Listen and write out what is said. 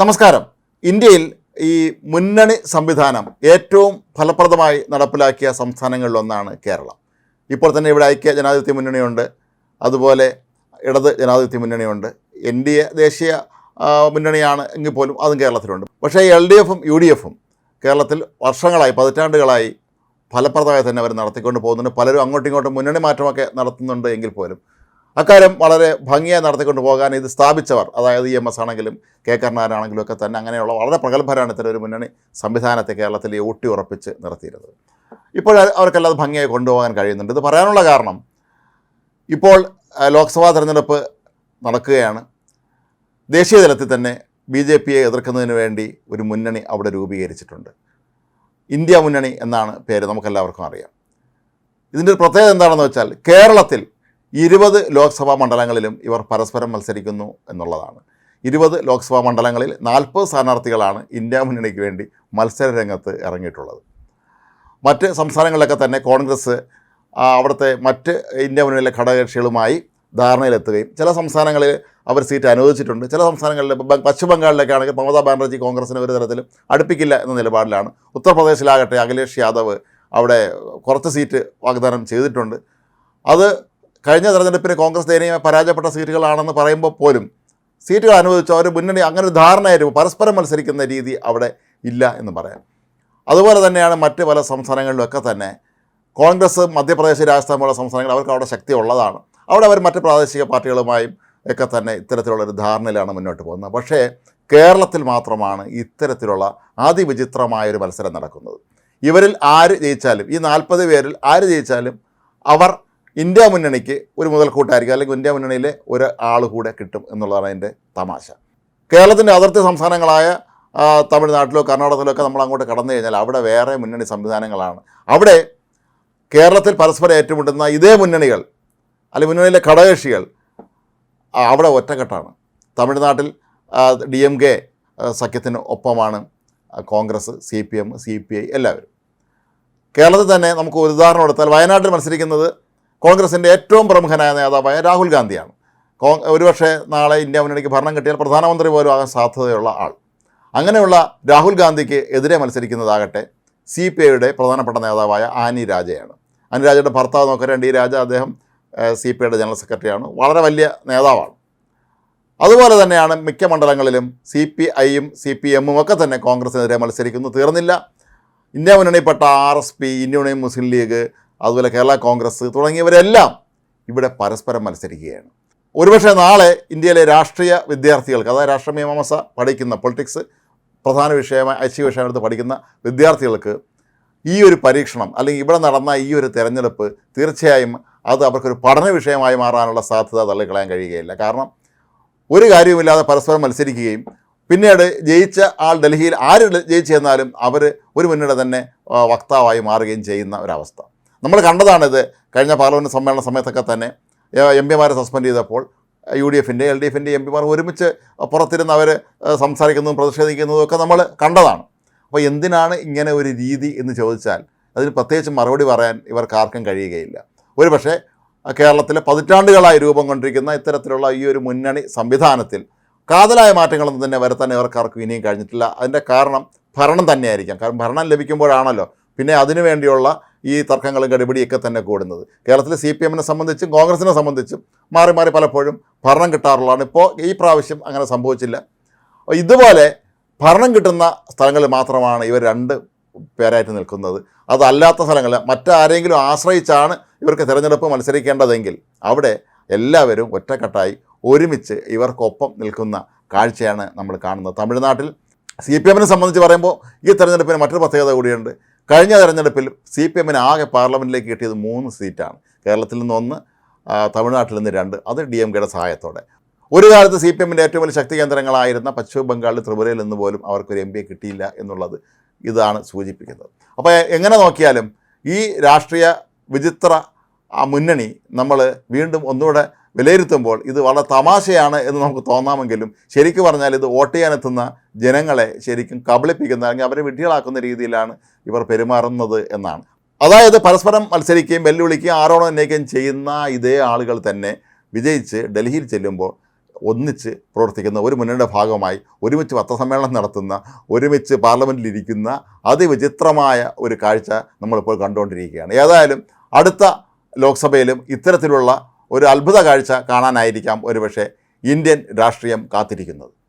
നമസ്കാരം. ഇന്ത്യയിൽ ഈ മുന്നണി സംവിധാനം ഏറ്റവും ഫലപ്രദമായി നടപ്പിലാക്കിയ സംസ്ഥാനങ്ങളിലൊന്നാണ് കേരളം. ഇപ്പോൾ തന്നെ ഇവിടെ ഐക്യ ജനാധിപത്യ മുന്നണിയുണ്ട്. അതുപോലെ ഇടത് ജനാധിപത്യ മുന്നണിയുണ്ട്. എൻ ഡി എ ദേശീയ മുന്നണിയാണ് എങ്കിൽ പോലും അതും കേരളത്തിലുണ്ട്. പക്ഷേ എൽ ഡി എഫും യു ഡി എഫും കേരളത്തിൽ വർഷങ്ങളായി പതിറ്റാണ്ടുകളായി ഫലപ്രദമായി തന്നെ അവർ നടത്തിക്കൊണ്ട് പോകുന്നുണ്ട്. പലരും അങ്ങോട്ടും ഇങ്ങോട്ടും മുന്നണി മാറ്റമൊക്കെ നടത്തുന്നുണ്ട് എങ്കിൽ പോലും അക്കാര്യം വളരെ ഭംഗിയായി നടത്തിക്കൊണ്ട് പോകാൻ ഇത് സ്ഥാപിച്ചവർ അതായത് ഇ എം എസ് ആണെങ്കിലും കെ കരുണാകരനാണെങ്കിലും ഒക്കെ തന്നെ അങ്ങനെയുള്ള വളരെ പ്രഗത്ഭരാണ് ഇത്തരം ഒരു മുന്നണി സംവിധാനത്തെ കേരളത്തിൽ ഊട്ടി ഉറപ്പിച്ച് നിർത്തിയിരുന്നത്. ഇപ്പോൾ അവർക്കെല്ലാം അത് ഭംഗിയായി കൊണ്ടുപോകാൻ കഴിയുന്നുണ്ട്. ഇത് പറയാനുള്ള കാരണം ഇപ്പോൾ ലോക്സഭാ തെരഞ്ഞെടുപ്പ് നടക്കുകയാണ്. ദേശീയ തലത്തിൽ തന്നെ ബി ജെ പിയെ എതിർക്കുന്നതിന് വേണ്ടി ഒരു മുന്നണി അവിടെ രൂപീകരിച്ചിട്ടുണ്ട്. ഇന്ത്യ മുന്നണി എന്നാണ് പേര് നമുക്കെല്ലാവർക്കും അറിയാം. ഇതിന്റെ ഒരു പ്രത്യേകത എന്താണെന്ന് വെച്ചാൽ കേരളത്തിൽ ഇരുപത് ലോക്സഭാ മണ്ഡലങ്ങളിലും ഇവർ പരസ്പരം മത്സരിക്കുന്നു എന്നുള്ളതാണ്. ഇരുപത് ലോക്സഭാ മണ്ഡലങ്ങളിൽ നാൽപ്പത് സ്ഥാനാർത്ഥികളാണ് ഇന്ത്യ മുന്നണിക്ക് വേണ്ടി മത്സര രംഗത്ത് ഇറങ്ങിയിട്ടുള്ളത്. മറ്റ് സംസ്ഥാനങ്ങളിലൊക്കെ തന്നെ കോൺഗ്രസ് അവിടുത്തെ മറ്റ് ഇന്ത്യ മുന്നണിയിലെ ഘടകകക്ഷികളുമായി ധാരണയിലെത്തുകയും ചില സംസ്ഥാനങ്ങളിൽ അവർ സീറ്റ് അനുവദിച്ചിട്ടുണ്ട്. ചില സംസ്ഥാനങ്ങളിൽ പശ്ചിമ ബംഗാളിലൊക്കെ ആണെങ്കിൽ മമതാ ബാനർജി കോൺഗ്രസിന് ഒരു തരത്തിലും അടുപ്പിക്കില്ല എന്ന നിലപാടിലാണ്. ഉത്തർപ്രദേശിലാകട്ടെ അഖിലേഷ് യാദവ് അവിടെ കുറച്ച് സീറ്റ് വാഗ്ദാനം ചെയ്തിട്ടുണ്ട്. അത് കഴിഞ്ഞ തെരഞ്ഞെടുപ്പിന് കോൺഗ്രസ് ദയനീയമായി പരാജയപ്പെട്ട സീറ്റുകളാണെന്ന് പറയുമ്പോൾ പോലും സീറ്റുകൾ അനുവദിച്ച അവർ മുന്നണി അങ്ങനെ ഒരു ധാരണയായിരുന്നു പരസ്പരം മത്സരിക്കുന്ന രീതി അവിടെ ഇല്ല എന്ന് പറയാം. അതുപോലെ തന്നെയാണ് മറ്റ് പല സംസ്ഥാനങ്ങളിലൊക്കെ തന്നെ കോൺഗ്രസ് മധ്യപ്രദേശ് രാജസ്ഥാൻ പോലുള്ള സംസ്ഥാനങ്ങൾ അവർക്ക് അവിടെ ശക്തി ഉള്ളതാണ്. അവിടെ അവർ മറ്റ് പ്രാദേശിക പാർട്ടികളുമായും ഒക്കെ തന്നെ ഇത്തരത്തിലുള്ള ഒരു ധാരണയിലാണ് മുന്നോട്ട് പോകുന്നത്. പക്ഷേ കേരളത്തിൽ മാത്രമാണ് ഇത്തരത്തിലുള്ള അതിവിചിത്രമായൊരു മത്സരം നടക്കുന്നത്. ഇവരിൽ ആര് ജയിച്ചാലും ഈ നാൽപ്പത് പേരിൽ ആര് ജയിച്ചാലും അവർ ഇന്ത്യ മുന്നണിക്ക് ഒരു മുതൽക്കൂട്ടായിരിക്കും അല്ലെങ്കിൽ ഇന്ത്യ മുന്നണിയിലെ ഒരു ആൾ കൂടെ കിട്ടും എന്നുള്ളതാണ് അതിന്റെ തമാശ. കേരളത്തിന്റെ അതിർത്തി സംസ്ഥാനങ്ങളായ തമിഴ്നാട്ടിലോ കർണാടകത്തിലോ ഒക്കെ നമ്മൾ അങ്ങോട്ട് കടന്നു കഴിഞ്ഞാൽ അവിടെ വേറെ മുന്നണി സംവിധാനങ്ങളാണ്. അവിടെ കേരളത്തിൽ പരസ്പരം ഏറ്റുമുട്ടുന്ന ഇതേ മുന്നണികൾ അല്ലെങ്കിൽ മുന്നണിയിലെ ഘടകകക്ഷികൾ അവിടെ ഒറ്റക്കെട്ടാണ്. തമിഴ്നാട്ടിൽ ഡി എം കെ സഖ്യത്തിന് ഒപ്പമാണ് Congress C P M C P I എല്ലാവരും. കേരളത്തിൽ തന്നെ നമുക്ക് ഒരു ഉദാഹരണം എടുത്താൽ വയനാട്ടിൽ മത്സരിക്കുന്നത് കോൺഗ്രസിന്റെ ഏറ്റവും പ്രമുഖനായ നേതാവായ രാഹുൽ ഗാന്ധിയാണ്. കോ ഒരുപക്ഷെ നാളെ ഇന്ത്യ മുന്നണിക്ക് ഭരണം കിട്ടിയാൽ പ്രധാനമന്ത്രി പോലും ആകാൻ സാധ്യതയുള്ള ആൾ. അങ്ങനെയുള്ള രാഹുൽ ഗാന്ധിക്ക് എതിരെ മത്സരിക്കുന്നതാകട്ടെ സി പി ഐയുടെ പ്രധാനപ്പെട്ട നേതാവായ ആനി രാജയാണ്. ആനി രാജയുടെ ഭർത്താവ് നോക്കരൻ ഡി രാജ അദ്ദേഹം സി പി ഐയുടെ ജനറൽ സെക്രട്ടറിയാണ്. വളരെ വലിയ നേതാവാണ്. അതുപോലെ തന്നെയാണ് മിക്ക മണ്ഡലങ്ങളിലും സി പി ഐയും സി പി എമ്മും ഒക്കെ തന്നെ കോൺഗ്രസിനെതിരെ മത്സരിക്കുന്നു. തീർന്നില്ല. India മുന്നണിപ്പെട്ട R S P Indian Muslim League അതുപോലെ കേരള കോൺഗ്രസ് തുടങ്ങിയവരെല്ലാം ഇവിടെ പരസ്പരം മത്സരിക്കുകയാണ്. ഒരുപക്ഷെ നാളെ ഇന്ത്യയിലെ രാഷ്ട്രീയ വിദ്യാർത്ഥികൾക്ക് അതായത് രാഷ്ട്രീയ മീമാംസ പഠിക്കുന്ന പൊളിറ്റിക്സ് പ്രധാന വിഷയമായി ഐച്ഛിക വിഷയമെടുത്ത് പഠിക്കുന്ന വിദ്യാർത്ഥികൾക്ക് ഈ ഒരു പരീക്ഷണം അല്ലെങ്കിൽ ഇവിടെ നടന്ന ഈ ഒരു തിരഞ്ഞെടുപ്പ് തീർച്ചയായും അത് അവർക്കൊരു പഠന വിഷയമായി മാറാനുള്ള സാധ്യത തള്ളിക്കളയാൻ കഴിയുകയില്ല. കാരണം ഒരു കാര്യവുമില്ലാതെ പരസ്പരം മത്സരിക്കുകയും പിന്നീട് ജയിച്ച ആൾ ഡൽഹിയിൽ ആര് ജയിച്ചു ചെന്നാലും അവർ ഒരു മുന്നിട തന്നെ വക്താവായി മാറുകയും ചെയ്യുന്ന ഒരവസ്ഥ. നമ്മൾ കണ്ടതാണിത്. കഴിഞ്ഞ പാർലമെന്റ് സമ്മേളന സമയത്തൊക്കെ തന്നെ എം പിമാരെ സസ്പെൻഡ് ചെയ്തപ്പോൾ യു ഡി എഫിന്റെ എൽ ഡി എഫിന്റെ എം പിമാർ ഒരുമിച്ച് പുറത്തിരുന്ന് അവർ സംസാരിക്കുന്നതും പ്രതിഷേധിക്കുന്നതും ഒക്കെ നമ്മൾ കണ്ടതാണ്. അപ്പോൾ എന്തിനാണ് ഇങ്ങനെ ഒരു രീതി എന്ന് ചോദിച്ചാൽ അതിന് പ്രത്യേകിച്ച് മറുപടി പറയാൻ ഇവർക്ക് ആർക്കും കഴിയുകയില്ല. ഒരു പക്ഷേ കേരളത്തിലെ പതിറ്റാണ്ടുകളായി രൂപം കൊണ്ടിരിക്കുന്ന ഇത്തരത്തിലുള്ള ഈ ഒരു മുന്നണി സംവിധാനത്തിൽ കാതലായ മാറ്റങ്ങളൊന്നും തന്നെ വരുത്താൻ ഇവർക്കാർക്കും ഇനിയും കഴിഞ്ഞിട്ടില്ല. അതിന്റെ കാരണം ഭരണം തന്നെയായിരിക്കാം. കാരണം ഭരണം ലഭിക്കുമ്പോഴാണല്ലോ പിന്നെ അതിനു വേണ്ടിയുള്ള ഈ തർക്കങ്ങളും ഗടിപിടിയൊക്കെ തന്നെ കൂടുന്നത്. കേരളത്തിലെ സി പി എമ്മിനെ സംബന്ധിച്ചും കോൺഗ്രസിനെ സംബന്ധിച്ചും മാറി മാറി പലപ്പോഴും ഭരണം കിട്ടാറുള്ളതാണ്. ഇപ്പോൾ ഈ പ്രാവശ്യം അങ്ങനെ സംഭവിച്ചില്ല. ഇതുപോലെ ഭരണം കിട്ടുന്ന സ്ഥലങ്ങളിൽ മാത്രമാണ് ഇവർ രണ്ട് പേരായിട്ട് നിൽക്കുന്നത്. അതല്ലാത്ത സ്ഥലങ്ങൾ മറ്റാരെങ്കിലും ആശ്രയിച്ചാണ് ഇവർക്ക് തിരഞ്ഞെടുപ്പ് മത്സരിക്കേണ്ടതെങ്കിൽ അവിടെ എല്ലാവരും ഒറ്റക്കെട്ടായി ഒരുമിച്ച് ഇവർക്കൊപ്പം നിൽക്കുന്ന കാഴ്ചയാണ് നമ്മൾ കാണുന്നത്. തമിഴ്നാട്ടിൽ സി പി എമ്മിനെ സംബന്ധിച്ച് പറയുമ്പോൾ ഈ തെരഞ്ഞെടുപ്പിന് മറ്റൊരു പ്രത്യേകത കൂടിയുണ്ട്. കഴിഞ്ഞ തെരഞ്ഞെടുപ്പിൽ സി പി എമ്മിന് ആകെ പാർലമെന്റിലേക്ക് കിട്ടിയത് മൂന്ന് സീറ്റാണ്. കേരളത്തിൽ നിന്ന് ഒന്ന് തമിഴ്നാട്ടിൽ നിന്ന് രണ്ട്. അത് ഡി എം കെയുടെ സഹായത്തോടെ. ഒരു കാലത്ത് സി പി എമ്മിന്റെ ഏറ്റവും വലിയ ശക്തി കേന്ദ്രങ്ങളായിരുന്ന പശ്ചിമ ബംഗാളിൽ ത്രിപുരയിൽ നിന്ന് പോലും അവർക്കൊരു എം പിയെ കിട്ടിയില്ല എന്നുള്ളത് ഇതാണ് സൂചിപ്പിക്കുന്നത്. അപ്പോൾ എങ്ങനെ നോക്കിയാലും ഈ രാഷ്ട്രീയ വിചിത്ര മുന്നണി നമ്മൾ വീണ്ടും ഒന്നുകൂടെ വിലയിരുത്തുമ്പോൾ ഇത് വളരെ തമാശയാണ് എന്ന് നമുക്ക് തോന്നാമെങ്കിലും ശരിക്കും പറഞ്ഞാൽ ഇത് വോട്ട് ചെയ്യാനെത്തുന്ന ജനങ്ങളെ ശരിക്കും കബളിപ്പിക്കുന്ന അല്ലെങ്കിൽ അവരെ വിഡ്ഢികളാക്കുന്ന രീതിയിലാണ് ഇവർ പെരുമാറുന്നത് എന്നാണ്. അതായത് പരസ്പരം മത്സരിക്കുകയും വെല്ലുവിളിക്കുകയും ആരോടും ഉന്നയിക്കുകയും ചെയ്യുന്ന ഇതേ ആളുകൾ തന്നെ വിജയിച്ച് ഡൽഹിയിൽ ചെല്ലുമ്പോൾ ഒന്നിച്ച് പ്രവർത്തിക്കുന്ന ഒരു മുന്നണിയുടെ ഭാഗമായി ഒരുമിച്ച് പത്രസമ്മേളനം നടത്തുന്ന ഒരുമിച്ച് പാർലമെന്റിലിരിക്കുന്ന അതിവിചിത്രമായ ഒരു കാഴ്ച നമ്മളിപ്പോൾ കണ്ടുകൊണ്ടിരിക്കുകയാണ്. ഏതായാലും അടുത്ത ലോക്സഭയിലും ഇത്തരത്തിലുള്ള ഒരു അത്ഭുത കാഴ്ച കാണാനായിരിക്കാം ഒരുപക്ഷെ ഇന്ത്യൻ രാഷ്ട്രീയം കാത്തിരിക്കുന്നത്.